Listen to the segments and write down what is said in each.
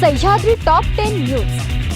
Sahyadri top ten news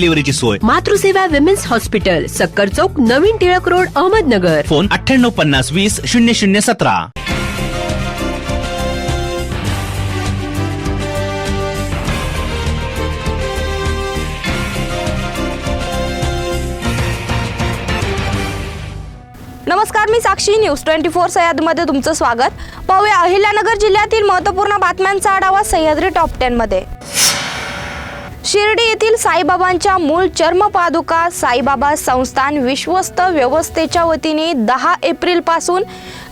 डिलिव्हरीची सोय. Matruseva women's hospital Sakkar Chowk नवीन टिळक रोड अहमदनगर. फोन अठ्ठ्याण्णव पन्नास वीस शून्य शून्य सतरा. नमस्कार मी साक्षी न्यूज ट्वेंटी फोर सह्याद्रीमध्ये तुमचं स्वागत. पाहूया अहिल्यानगर जिल्ह्यातील महत्त्वपूर्ण बातम्यांचा आढावा सह्याद्री टॉप टेनमध्ये शिर्डी येथील साईबाबांच्या मूळ चर्मपादुका साईबाबा संस्थान विश्वस्त व्यवस्थेच्या वतीने दहा एप्रिलपासून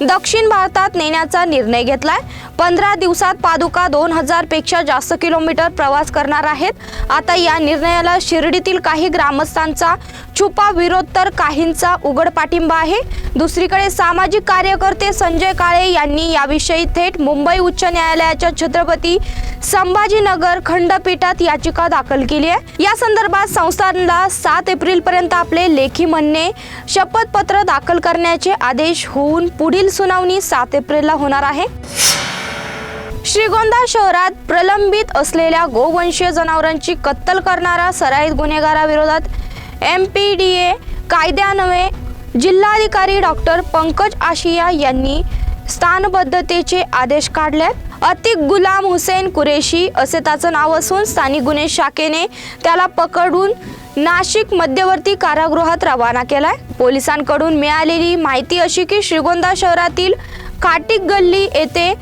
दक्षिण भारतात नेण्याचा निर्णय घेतलाय. पंधरा दिवसात पादुका दोन हजारपेक्षा जास्त किलोमीटर प्रवास करणार आहेत. आता या निर्णयाला शिर्डीतील काही ग्रामस्थांचा छुपा विरोध तर काहींचा उघड पाठिंबा आहे. दुसरीकडे सामाजिक कार्यकर्ते संजय काळे यांनी याविषयी थेट मुंबई उच्च न्यायालयाच्या छत्रपती संभाजीनगर खंडपीठात याचिका दाखल केली आहे. या संदर्भात संस्थांना सात एप्रिल पर्यंत आपले लेखी म्हणणे शपथपत्र दाखल करण्याचे आदेश होऊन पुढील सुनावणी सात एप्रिलला होणार आहे. श्रीगोंदा शहरात प्रलंबित असलेल्या गोवंशीय जनावरांची कत्तल करणारा सराईत गुन्हेगाराविरोधात एम पी डी ए कायद्यान्वये जिल्हाधिकारी डॉक्टर पंकज आशिया यांनी स्थानबद्धतेचे आदेश काढलेत. अतिक गुलाम हुसेन कुरेशी असे त्याचं नाव असून स्थानिक गुन्हे शाखेने त्याला पकडून नाशिक मध्यवर्ती कारागृहात रवाना केलाय. पोलिसांकडून मिळालेली माहिती अशी की श्रीगोंदा शहरातील काटिक गल्ली येथे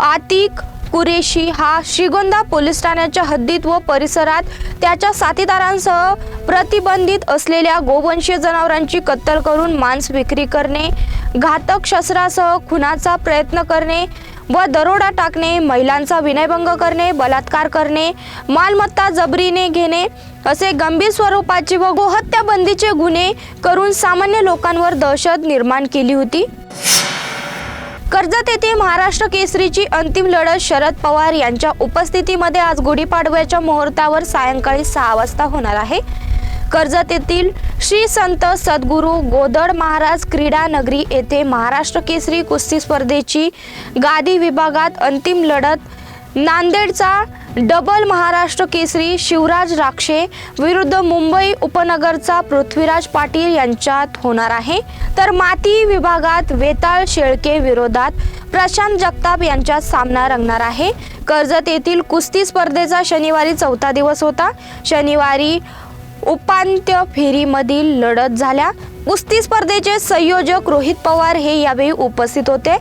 आतिक कुरेशी हा श्रीगोंदा पोलीस ठाण्याच्या हद्दीत व परिसरात त्याच्या साथीदारांसह प्रतिबंधित असलेल्या गोवंशीय जनावरांची कत्तल करून मांस विक्री करणे घातक शस्त्रासह खुनाचा प्रयत्न करणे व दरोडा टाकणे महिलांचा विनयभंग करणे बलात्कार करणे मालमत्ता जबरीने घेणे असे गंभीर स्वरूपाचे व गोहत्या बंदीचे गुन्हे करून सामान्य लोकांवर दहशत निर्माण केली होती. कर्जत येथे महाराष्ट्र केसरीची अंतिम लढत शरद पवार यांच्या उपस्थितीमध्ये आज गुढीपाडव्याच्या मुहूर्तावर सायंकाळी सहा वाजता होणार आहे. कर्जत येथील श्री संत सद्गुरू गोदड महाराज क्रीडा नगरी येथे महाराष्ट्र केसरी कुस्ती स्पर्धेची गादी विभागात अंतिम लढत नांदेडचा डबल महाराष्ट्र केसरी शिवराज राक्षे विरुद्ध मुंबई उपनगरचा पृथ्वीराज पाटील यांच्यात होणार आहे. तर माती विभागात वेताळ शेळके विरोधात प्रशांत जगताप यांच्यात सामना रंगणार आहे. कर्जत येथील कुस्ती स्पर्धेचा शनिवारी चौथा दिवस होता. शनिवारी उपांत्य फेरीमधील लढत झाल्या. कुस्ती स्पर्धेचे संयोजक रोहित पवार हे यावेळी उपस्थित होते.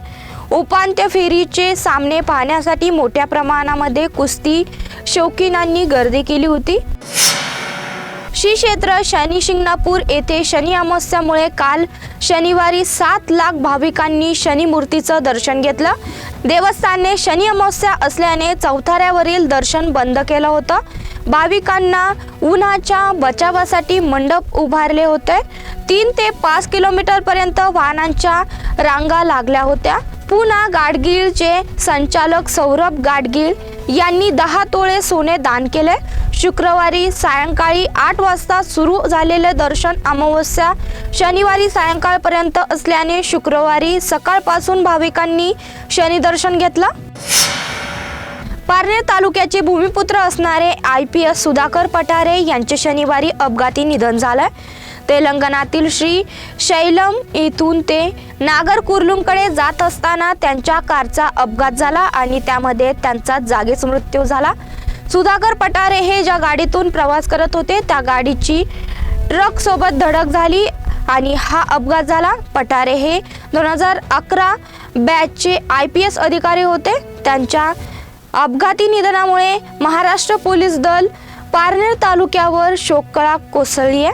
उपांत्य फेरीचे सामने पाहण्यासाठी मोठ्या प्रमाणामध्ये कुस्ती शौकीनांनी गर्दी केली होती. श्री क्षेत्र शनी शिंगणापूर येथे शनी अमावस्यामुळे काल शनिवारी सात लाख भाविकांनी शनी मूर्तीचं दर्शन घेतलं. देवस्थानने शनी अमावस्या असल्याने चौथाऱ्यावरील दर्शन बंद केलं होतं. भाविकांना उन्हाच्या बचावासाठी मंडप उभारले होते. तीन ते पाच किलोमीटरपर्यंत वाहनांच्या रांगा लागल्या होत्या. पुन्हा गाडगीळचे संचालक सौरभ गाडगीळ यांनी दहा तोळे सोने दान केले. शुक्रवारी सायंकाळी आठ वाजता सुरू झालेले दर्शन अमावस्या शनिवारी सायंकाळपर्यंत असल्याने शुक्रवारी सकाळपासून भाविकांनी शनिदर्शन घेतलं. पारनेर तालुक्याचे भूमिपुत्र असणारे I P S Sudhakar Pathare यांचे शनिवारी अपघाती निधन झालं. तेलंगणातील श्री शैलम येथून ते नागरकुर्लुमकडे जात असताना त्यांच्या कारचा अपघात झाला आणि त्यामध्ये त्यांचा जागीच मृत्यू झाला. सुधाकर पठारे हे ज्या गाडीतून प्रवास करत होते त्या गाडीची ट्रक सोबत धडक झाली आणि हा अपघात झाला. पठारे हे दोन हजार अकरा बॅचचे आय पी एस अधिकारी होते. त्यांच्या अपघाती निधनामुळे महाराष्ट्र पोलीस दल पारनेर तालुक्यावर शोककळा कोसळली आहे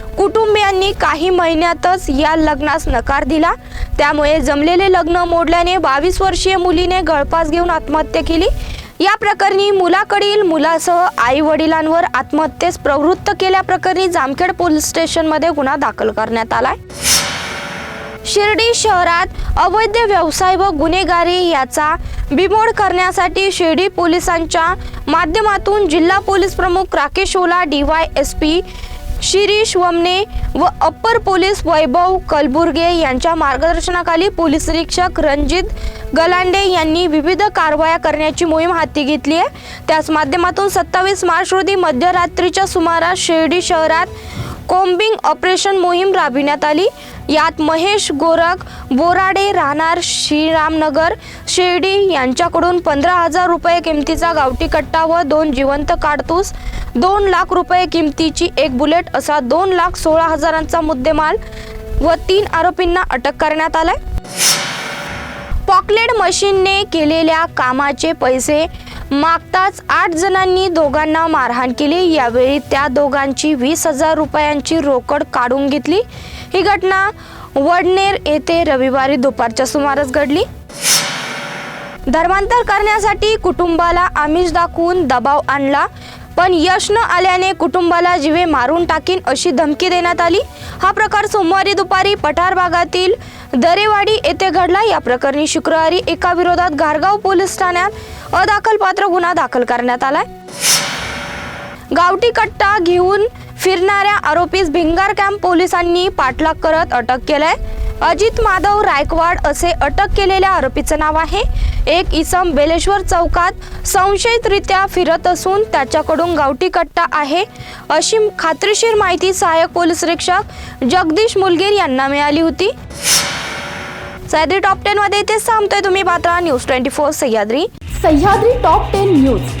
कुटुंबियांनी काही महिन्यातच या लग्नास नकार दिला. त्यामुळे जमलेले लग्न मोडल्याने बावीस वर्षीय मुलीने गळफास घेऊन आत्महत्या केली. या प्रकरणी मुलाकडील मुलासह आई वडिलांवर आत्महत्येस प्रवृत्त केल्याप्रकरणी जामखेड पोलीस स्टेशनमध्ये गुन्हा दाखल करण्यात आलाय. शिर्डी शहरात अवैध व्यवसाय व गुन्हेगारी याचा बिमोड करण्यासाठी शिर्डी पोलिसांच्या माध्यमातून जिल्हा पोलीस प्रमुख Rakesh Ola D Y S P Shirish Wamane व अप्पर पोलीस वैभव कलबुर्गे यांच्या मार्गदर्शनाखाली पोलीस निरीक्षक रणजित गलांडे यांनी विविध कारवाया करण्याची मोहीम हाती घेतली आहे. त्याच माध्यमातून सत्तावीस मार्च रोजी मध्यरात्रीच्या सुमारास शिर्डी शहरात कोम्बिंग ऑपरेशन मोहीम राबविण्यात आली. यात महेश गोरख बोराडे राहणार श्रीरामनगर शिर्डी यांच्याकडून पंधरा हजार रुपये किमतीचा गावठी कट्टा व दोन जिवंत काडतूस. दोन लाख रुपये किमतीची एक बुलेट असा दोन लाख सोळा हजारांचा मुद्देमाल व तीन आरोपींना अटक करण्यात आलाय. पॉकलेट मशीनने केलेल्या कामाचे पैसे मागताच आठ जणांनी दोघांना मारहाण केली. यावेळी त्या दोघांची वीस हजार रुपयांची रोकड काढून घेतली. ही घटना वडनेर येथे रविवारी दुपारच्या सुमारास घडली. धर्मांतर करण्यासाठी कुटुंबाला आमिष दाखवून दबाव आणला पण यश न आल्याने कुटुंबाला जीवे मारून टाकीन अशी धमकी देण्यात आली. हा प्रकार सोमवारी दुपारी पठार भागातील दरेवाडी येथे घडला. या प्रकरणी शुक्रवारी एका विरोधात घारगाव पोलीस ठाण्यात अदाखलपात्र गुन्हा दाखल करण्यात आलाय. गावठी कट्टा घेऊन फिरणाऱ्या आरोपीस भिंगार कॅम्प पोलिसांनी पाठलाग करत अटक केलाय. अजित माधव रायकवाड असे अटक केलेल्या आरोपीचं नाव आहे. एक इसम बेलेश्वर चौकात संशयितरित्या फिरत असून त्याच्याकडून गावठी कट्टा आहे. अशी खात्रीशीर माहिती सहाय्यक पोलीस निरीक्षक जगदीश मुलगीर यांना मिळाली होती. सह्याद्री टॉप टेन मध्ये इथे सांगतोय तुम्ही. Patra news twenty four Sahyadri. Sahyadri top ten news.